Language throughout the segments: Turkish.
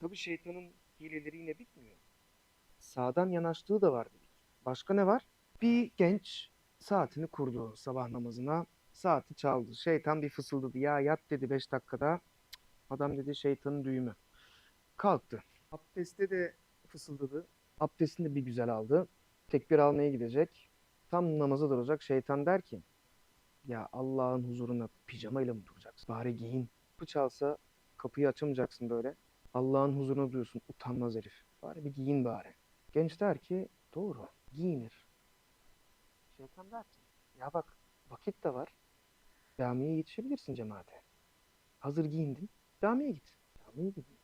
Tabi şeytanın hileleri yine bitmiyor. Sağdan yanaştığı da var. Başka ne var? Bir genç saatini kurdu sabah namazına. Saati çaldı. Şeytan bir fısıldadı. Ya yat dedi 5 dakikada. Adam dedi şeytanın düğümü. Kalktı. Abdestte de fısıldadı. Abdestini de bir güzel aldı. Tekbir almaya gidecek. Tam namaza duracak. Şeytan der ki ya Allah'ın huzuruna pijamayla mı duracaksın? Bari giyin. Kapı çalsa kapıyı açamayacaksın böyle. Allah'ın huzuruna duruyorsun. Utanmaz herif. Bari bir giyin bari. Genç der ki doğru giyinir. Şeytan der ki ya bak vakit de var. Camiye yetişebilirsin cemaate. Hazır giyindin. Camiye git. Camiye gidiyor.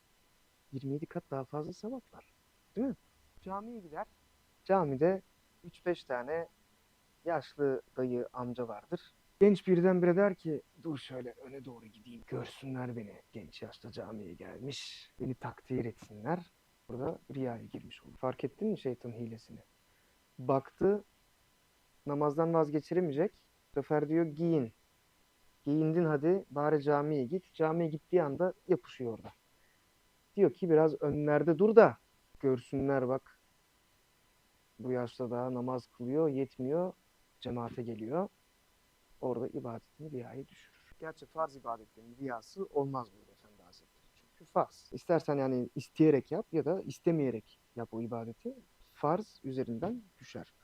27 kat daha fazla sevap var. Değil mi? Camiye gider. Camide 3-5 tane yaşlı dayı amca vardır. Genç birdenbire der ki dur şöyle öne doğru gideyim. Görsünler beni. Genç yaşta camiye gelmiş. Beni takdir etsinler. Burada riyaya girmiş olur. Fark ettin mi şeytan hilesini? Baktı namazdan vazgeçiremeyecek. Bu sefer diyor giyin. Giyindin hadi bari camiye git. Camiye gittiği anda yapışıyor orada. Diyor ki biraz önlerde dur da görsünler bak. Bu yaşta daha namaz kılıyor yetmiyor. Cemaate geliyor. Orada ibadetini riyaya düşürür. Gerçi farz ibadetlerin riyası olmaz burada Efendi Hazretleri. Çünkü farz. İstersen yani isteyerek yap ya da istemeyerek yap o ibadeti. Farz üzerinden düşer.